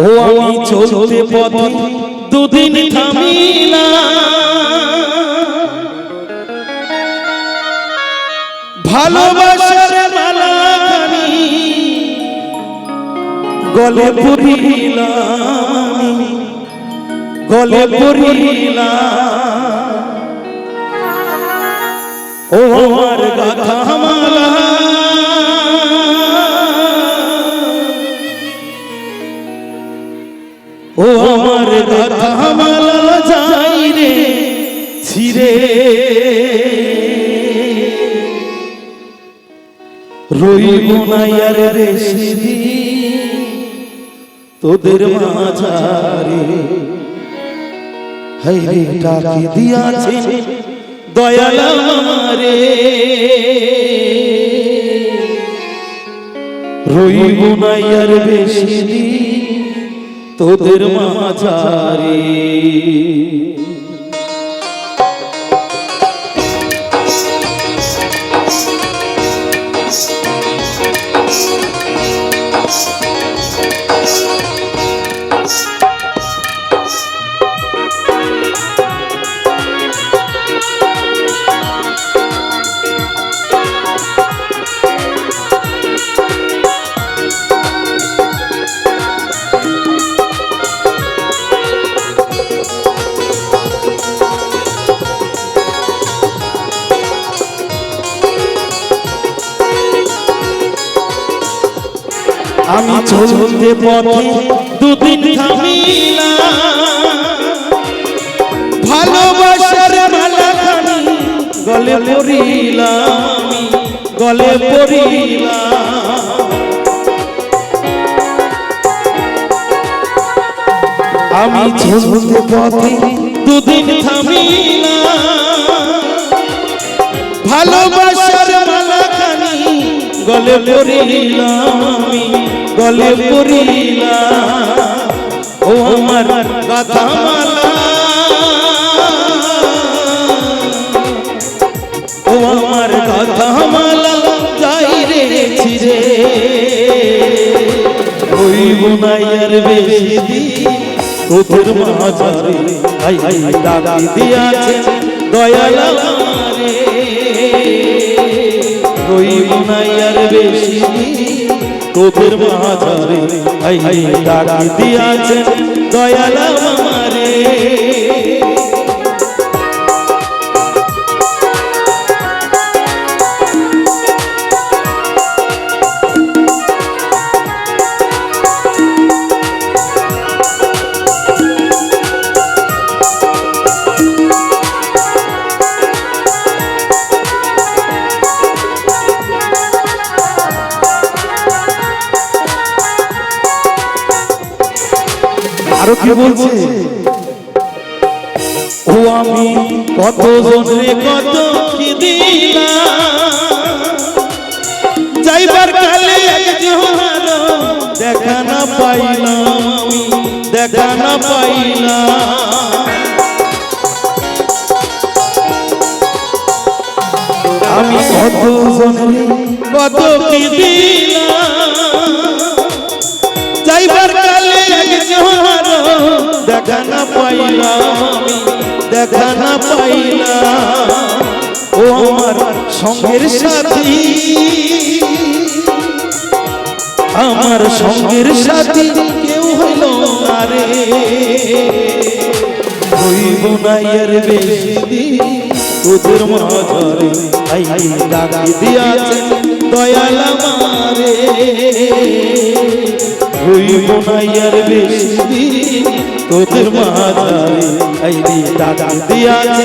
ও আমি চলতে পথে দুদিন থামিলাম। ভালোবাসার মালাখানি গলে পড়িলাম। গলে পড়িলাম। ও আমার গাথা আমার গাথা মালা যাই রে। ছিরে রইব না আর বেশি দিন তোদের মাঝারে। হাই রে ডাকি দিয়াছে দয়াল আমারে। রইব না আর বেশি দিন তোদের মাঝারে। চলতে পথে দুদিন থামিলাম। ভালোবাসার মালাখানি গলে পড়িলাম গলে পড়িলাম। আমি চলতে পথে দুদিন থামিলাম। ভালোবাসার মালাখানি গলে পড়িলাম গলে পড়িলাম ও আমার গাথা মালা। ও আমার গাথা মালা যাই রে ছিরে হইব না আর বেশি দিন। তোদের মাঝারে হাই হাই ডাকি দিয়াছে দয়াল আমারে। রইব না আর বেশি তোদের মাঝারে হাই ডাকি দয়াল আমারে আরও কি বলছে? ও আমি কত জনে কত কি যাইবার কালে দেখা না পাইলাম দেখা না পাইলাম। আমি কত জনে কত কি দিলাম? দেখা না পাইলাম দেখা না পাইলাম ও আমার সঙ্গের সাথী, আমার সঙ্গের সাথী কেউ হইল না রে। হইব না এর মাঝারে আই দয়াল আমারে। হইব না আর বেশি। তোদের মাথায় আই রে দিয়াছে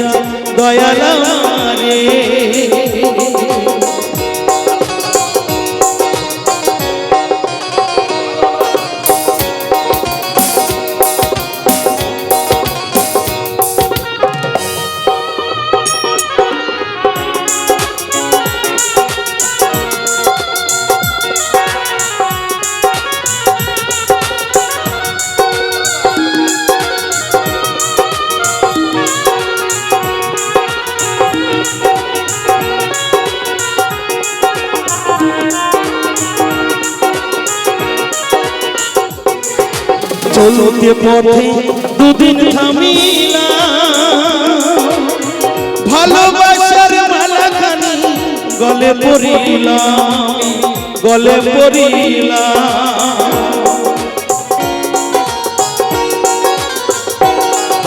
দয়াল চলতে পথে দুদিন থামিলা ভালোবাসার মালাখানি গলে পড়িলাম গলে পড়িলাম।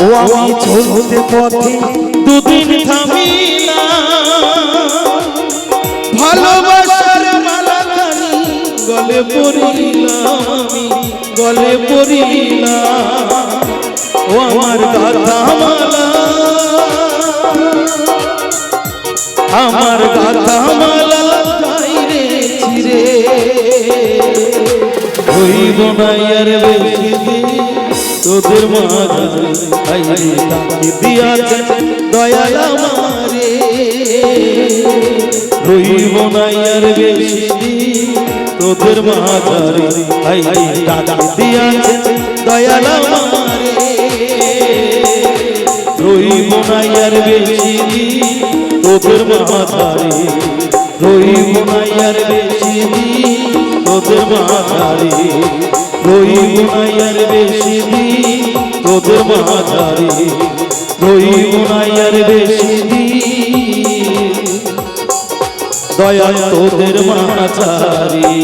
ও আমি চলতে পথে দুদিন থামিলা ভালোবাসার মালাখানি গলে পড়িলাম। গলে পড়িলাম ও আমার গাথা মালা। আমার গাথা মালা যাই রে ছিরে হইব বেশি তোদের মাঝে আইরে তাকে দিয়াছে দয়াল আমারে। রইব আর বেশি তোদের মাঝারে। আইরে তাকে দিয়াছে দয়াল আমারে। রইব না বেশি দিন, তোদের মাঝারে। রইব না বেশি দিন, তোদের মাঝারে। রইব না বেশি দিন, তোদের মাঝারে। রইব দয়া তোদের মাঝারে